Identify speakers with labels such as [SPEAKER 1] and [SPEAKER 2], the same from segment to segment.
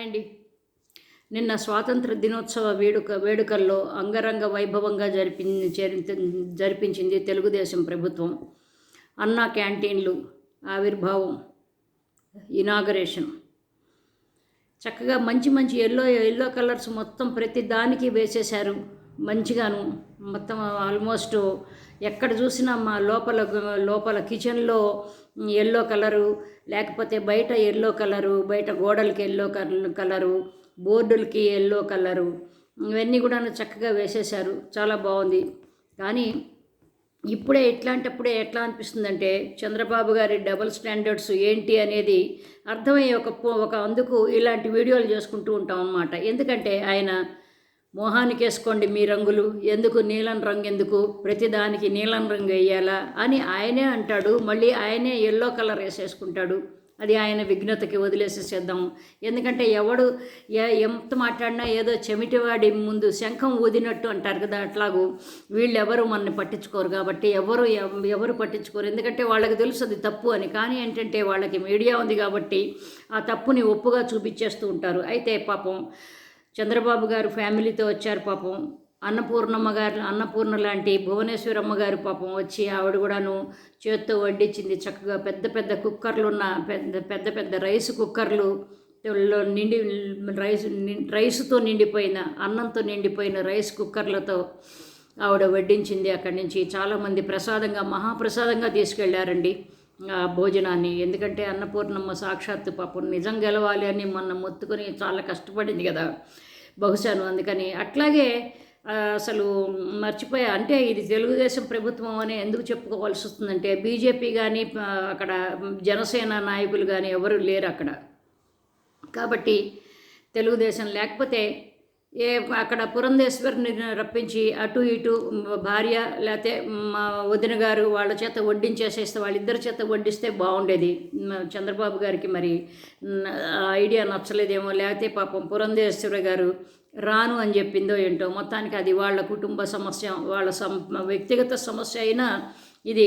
[SPEAKER 1] Hi అండి నిన్న స్వాతంత్ర దినోత్సవ వేడుక వేడుకల్లో అంగరంగ వైభవంగా జరిపి జరిపించింది తెలుగుదేశం ప్రభుత్వం. అన్నా క్యాంటీన్లు ఆవిర్భావం ఇనాగరేషన్. చక్కగా మంచి మంచి ఎల్లో ఎల్లో కలర్స్ మొత్తం ప్రతి దానికి వేసేశారు. మంచిగాను. మొత్తం ఆల్మోస్ట్ ఎక్కడ చూసినా మా లోపల లోపల కిచెన్లో ఎల్లో కలరు లేకపోతే బయట ఎల్లో కలరు బయట గోడలకి ఎల్లో కలరు బోర్డులకి ఎల్లో కలరు ఇవన్నీ కూడా చక్కగా వేసేశారు. చాలా బాగుంది. కానీ ఇప్పుడే ఇట్లాంటప్పుడే ఎట్లా అనిపిస్తుందంటే చంద్రబాబు గారి డబుల్ స్టాండర్డ్స్ ఏంటి అనేది అర్థమయ్యే ఒక ఒక అందుకు ఇలాంటి వీడియోలు చేసుకుంటూ ఉంటాం అన్నమాట. ఎందుకంటే ఆయన మొహానికి వేసుకోండి మీ రంగులు. ఎందుకు? నీలం రంగు ఎందుకు? ప్రతిదానికి నీలం రంగు వేయాలా? అని ఆయనే అంటాడు. మళ్ళీ ఆయనే ఎల్లో కలర్ వేసేసుకుంటాడు. అది ఆయన విఘ్నతకి వదిలేసేసేద్దాం ఎందుకంటే ఎవడు ఏ- ఎంత మాట్లాడినా ఏదో చెమిటివాడి ముందు శంఖం ఊదినట్టు అంటారు కదా అట్లాగూ. వీళ్ళెవరు మనని పట్టించుకోరు కాబట్టి ఎవరు ఎవరు పట్టించుకోరు. ఎందుకంటే వాళ్ళకి తెలుసు అది తప్పు అని. కానీ ఏంటంటే వాళ్ళకి మీడియా ఉంది కాబట్టి ఆ తప్పుని ఒప్పుగా చూపించేస్తూ ఉంటారు. అయితే పాపం చంద్రబాబు గారు ఫ్యామిలీతో వచ్చారు పాపం. అన్నపూర్ణమ్మ గారు అన్నపూర్ణ లాంటి భువనేశ్వరమ్మ గారు పాపం వచ్చి ఆవిడ కూడాను చేత్తో వడ్డించింది చక్కగా పెద్ద పెద్ద కుక్కర్లు ఉన్న పెద్ద పెద్ద పెద్ద రైస్ కుక్కర్లు నిండి రైస్ రైస్తో నిండిపోయిన అన్నంతో నిండిపోయిన రైస్ కుక్కర్లతో ఆవిడ వడ్డించింది అక్కడి నుంచి. చాలామంది ప్రసాదంగా మహాప్రసాదంగా తీసుకెళ్ళారండి. భోజనాన్ని. ఎందుకంటే అన్నపూర్ణమ్మ సాక్షాత్తు పాపం నిజం గెలవాలి అని మొన్న మొత్తుకొని చాలా కష్టపడింది కదా. బహుశాను అందుకని. అట్లాగే అసలు మర్చిపోయా. అంటే ఇది తెలుగుదేశం ప్రభుత్వం అని ఎందుకు చెప్పుకోవాల్సి వస్తుందంటే బీజేపీ కానీ అక్కడ జనసేన నాయకులు కానీ ఎవరు లేరు అక్కడ. కాబట్టి తెలుగుదేశం లేకపోతే ఏ అక్కడ పురంధేశ్వరిని రప్పించి అటు ఇటు భార్య లేకపోతే మా వదిన గారు వాళ్ళ చేత వడ్డించేసేస్తే వాళ్ళిద్దరి చేత వడ్డిస్తే బాగుండేది. చంద్రబాబు గారికి మరి ఐడియా నచ్చలేదేమో. లేకపోతే పాపం పురంధేశ్వరి గారు రాను అని చెప్పిందో ఏంటో మొత్తానికి అది వాళ్ళ కుటుంబ సమస్య వాళ్ళ సం వ్యక్తిగత సమస్య అయినా ఇది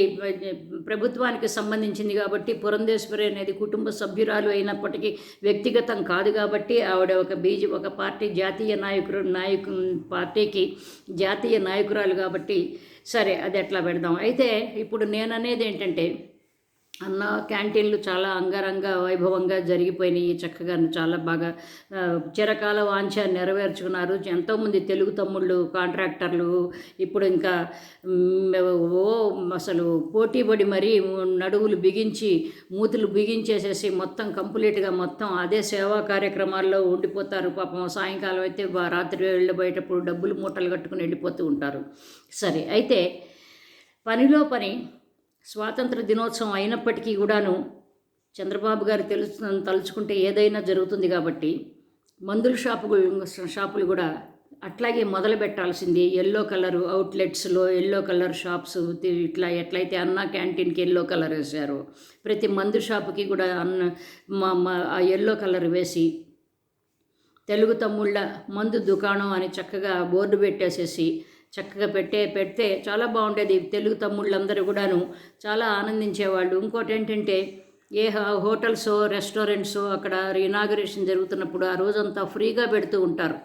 [SPEAKER 1] ప్రభుత్వానికి సంబంధించింది కాబట్టి పురంధేశ్వరి అనేది కుటుంబ సభ్యురాలు అయినప్పటికీ వ్యక్తిగతం కాదు కాబట్టి ఆవిడ ఒక బీజీ ఒక పార్టీ జాతీయ నాయకుడు నాయకు పార్టీకి జాతీయ నాయకురాలు కాబట్టి సరే అది ఎట్లా పెడదాం. అయితే ఇప్పుడు నేను అనేది ఏంటంటే అన్న క్యాంటీన్లు చాలా అంగరంగ వైభవంగా జరిగిపోయినాయి. చక్కగా చాలా బాగా చిరకాల వాంఛ నెరవేర్చుకున్నారు. ఎంతోమంది తెలుగు తమ్ముళ్ళు కాంట్రాక్టర్లు ఇప్పుడు ఇంకా ఓ అసలు పోటీపడి మరీ నడువులు బిగించి మూతులు బిగించేసేసి మొత్తం కంప్లీట్గా మొత్తం అదే సేవా కార్యక్రమాల్లో ఉండిపోతారు. పాపం సాయంకాలం అయితే రాత్రి వెళ్ళబోయేటప్పుడు డబ్బులు మూటలు కట్టుకుని వెళ్ళిపోతూ ఉంటారు. సరే అయితే పనిలో పని స్వాతంత్ర దినోత్సవం అయినప్పటికీ కూడాను చంద్రబాబు గారు తెలుసు తలుచుకుంటే ఏదైనా జరుగుతుంది కాబట్టి మందుల షాపు షాపులు కూడా అట్లాగే మొదలు పెట్టాల్సింది ఎల్లో కలర్ అవుట్లెట్స్లో ఎల్లో కలర్ షాప్స్ ఇట్లా ఎట్లయితే అన్న క్యాంటీన్కి ఎల్లో కలర్ వేశారు ప్రతి మందు షాపుకి కూడా అన్న మా మా ఆ ఎల్లో కలర్ వేసి తెలుగు తమ్ముళ్ళ మందు దుకాణం అని చక్కగా బోర్డు పెట్టేసేసి చక్కగా పెట్టే పెడితే చాలా బాగుండేది. తెలుగు తమ్ముళ్ళందరూ కూడాను చాలా ఆనందించేవాళ్ళు. ఇంకోటి ఏంటంటే ఏ హోటల్సో రెస్టారెంట్సో అక్కడ ఇనాగరేషన్ జరుగుతున్నప్పుడు ఆ రోజంతా ఫ్రీగా పెడుతూ ఉంటారు.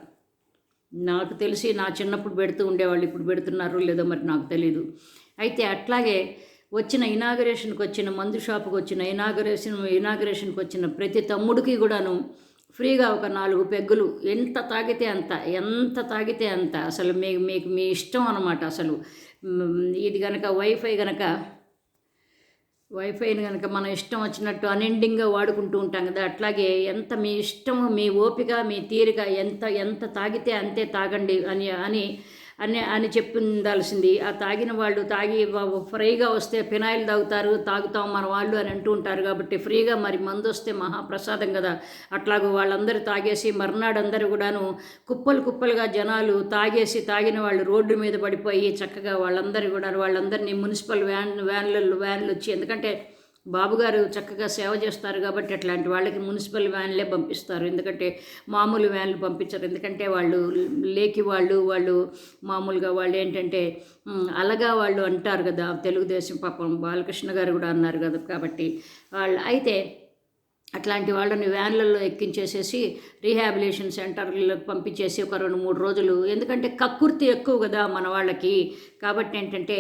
[SPEAKER 1] నాకు తెలిసి నా చిన్నప్పుడు పెడుతూ ఉండేవాళ్ళు ఇప్పుడు పెడుతున్నారు లేదో మరి నాకు తెలీదు. అయితే అట్లాగే వచ్చిన ఇనాగరేషన్కి వచ్చిన మందు షాపుకి వచ్చిన ఇనాగరేషన్ ఇనాగరేషన్కి వచ్చిన ప్రతి తమ్ముడికి కూడాను ఫ్రీగా ఒక నాలుగు పెగ్గులు. ఎంత తాగితే అంత ఎంత తాగితే అంత. అసలు మీ మీకు మీ ఇష్టం అనమాట అసలు. ఇది కనుక వైఫై కనుక వైఫైని కనుక మన ఇష్టం వచ్చినట్టు అన్ఎండింగ్గా వాడుకుంటూ ఉంటాం కదా. అట్లాగే ఎంత మీ ఇష్టం మీ ఓపిక మీ తీరిక ఎంత ఎంత తాగితే అంతే తాగండి అని అని అని అని చెప్పిందాల్సింది ఆ తాగిన వాళ్ళు తాగి ఫ్రీగా వస్తే ఫినాయిల్ తాగుతారు తాగుతాం మన వాళ్ళు అని అంటూ ఉంటారు కాబట్టి ఫ్రీగా మరి మందు వస్తే మహాప్రసాదం కదా. అట్లాగూ వాళ్ళందరూ తాగేసి మర్నాడు అందరూ కూడాను కుప్పలు కుప్పలుగా జనాలు తాగేసి తాగిన వాళ్ళు రోడ్డు మీద పడిపోయి చక్కగా వాళ్ళందరూ కూడా వాళ్ళందరినీ మున్సిపల్ వ్యాన్ వ్యాన్లలో వ్యాన్లు వచ్చి ఎందుకంటే బాబుగారు చక్కగా సేవ చేస్తారు కాబట్టి అట్లాంటి వాళ్ళకి మున్సిపల్ వ్యాన్లే పంపిస్తారు. ఎందుకంటే మామూలు వ్యాన్లు పంపించరు. ఎందుకంటే వాళ్ళు లేకి వాళ్ళు వాళ్ళు మామూలుగా వాళ్ళు ఏంటంటే అలగా వాళ్ళు అంటారు కదా తెలుగుదేశం పాపం బాలకృష్ణ గారు కూడా అన్నారు కదా కాబట్టి వాళ్ళు అయితే అట్లాంటి వాళ్ళని వ్యాన్లలో ఎక్కించేసేసి రీహాబిలేషన్ సెంటర్లకు పంపించేసి ఒక రెండు మూడు రోజులు. ఎందుకంటే కక్కుర్తి ఎక్కువ కదా మన వాళ్ళకి. కాబట్టి ఏంటంటే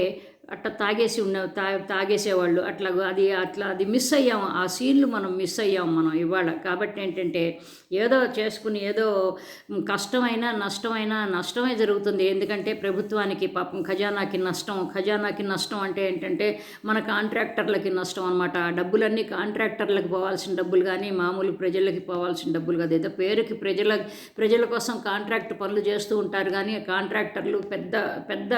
[SPEAKER 1] అట్లా తాగేసి ఉన్న తా తాగేసేవాళ్ళు. అట్లా అది అట్లా అది మిస్ అయ్యాం. ఆ సీన్లు మనం మిస్ అయ్యాం మనం ఇవాళ. కాబట్టి ఏంటంటే ఏదో చేసుకుని ఏదో కష్టమైనా నష్టమైనా నష్టమే జరుగుతుంది. ఎందుకంటే ప్రభుత్వానికి పాపం ఖజానాకి నష్టం. ఖజానాకి నష్టం అంటే ఏంటంటే మన కాంట్రాక్టర్లకి నష్టం అనమాట ఆ డబ్బులన్నీ కాంట్రాక్టర్లకు పోవాల్సిన డబ్బులు కానీ మామూలు ప్రజలకి పోవాల్సిన డబ్బులు కాదు. ఏదో పేరుకి ప్రజల ప్రజల కోసం కాంట్రాక్ట్ పనులు చేస్తూ ఉంటారు కానీ కాంట్రాక్టర్లు పెద్ద పెద్ద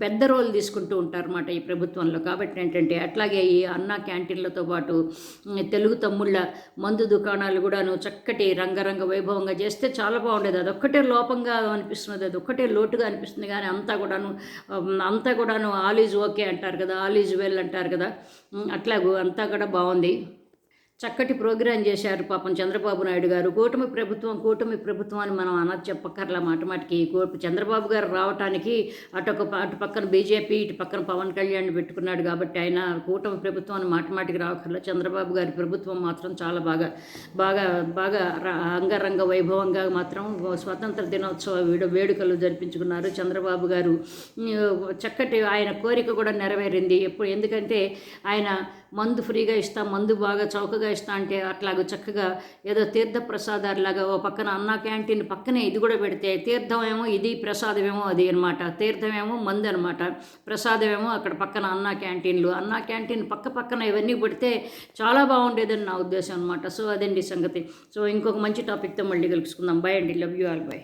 [SPEAKER 1] పెద్ద రోల్ తీసుకుంటూ ఉంటారు. ఉంటారన్నమాట ఈ ప్రభుత్వంలో. కాబట్టి ఏంటంటే అట్లాగే ఈ అన్న క్యాంటీన్లతో పాటు తెలుగు తమ్ముళ్ళ మందు దుకాణాలు కూడాను చక్కటి రంగరంగ వైభవంగా చేస్తే చాలా బాగుండేది. అదొక్కటే లోపంగా అనిపిస్తున్నది అది ఒక్కటే లోటుగా అనిపిస్తుంది. కానీ అంతా కూడాను అంతా కూడాను ఆల్ ఈజ్ ఓకే అంటారు కదా ఆల్ ఈజ్ వెల్ అంటారు కదా. అట్లాగూ అంతా కూడా బాగుంది. చక్కటి ప్రోగ్రాం చేశారు పాపం చంద్రబాబు నాయుడు గారు. కూటమి ప్రభుత్వం కూటమి ప్రభుత్వం అని మనం అన చెప్పక్కర్లా మాట మాటికి. చంద్రబాబు గారు రావటానికి అటొక అటు పక్కన బీజేపీ ఇటు పక్కన పవన్ కళ్యాణ్ పెట్టుకున్నాడు కాబట్టి ఆయన కూటమి ప్రభుత్వం అని మాట మాటికి రావక్కర్లా. చంద్రబాబు గారి ప్రభుత్వం మాత్రం చాలా బాగా బాగా బాగా అంగరంగ వైభవంగా మాత్రం స్వతంత్ర దినోత్సవ వేడు వేడుకలు జరిపించుకున్నారు. చంద్రబాబు గారు చక్కటి ఆయన కోరిక కూడా నెరవేరింది. ఎప్పుడు ఎందుకంటే ఆయన మందు ఫ్రీగా ఇస్తా మందు బాగా చౌకగా ఇస్తా అంటే అట్లాగ చక్కగా ఏదో తీర్థ ప్రసాదాలాగా ఓ పక్కన అన్న క్యాంటీన్ పక్కనే ఇది కూడా పెడితే తీర్థమేమో ఇది ప్రసాదమేమో అది అనమాట తీర్థమేమో మందు అనమాట ప్రసాదమేమో అక్కడ పక్కన అన్న క్యాంటీన్లు. అన్న క్యాంటీన్ పక్క పక్కన ఇవన్నీ పెడితే చాలా బాగుండేదని నా ఉద్దేశం అనమాట సో అదండి సంగతి. సో ఇంకొక మంచి టాపిక్తో మళ్ళీ కలుసుకుందాం. బాయ్ అండి. Love you all bye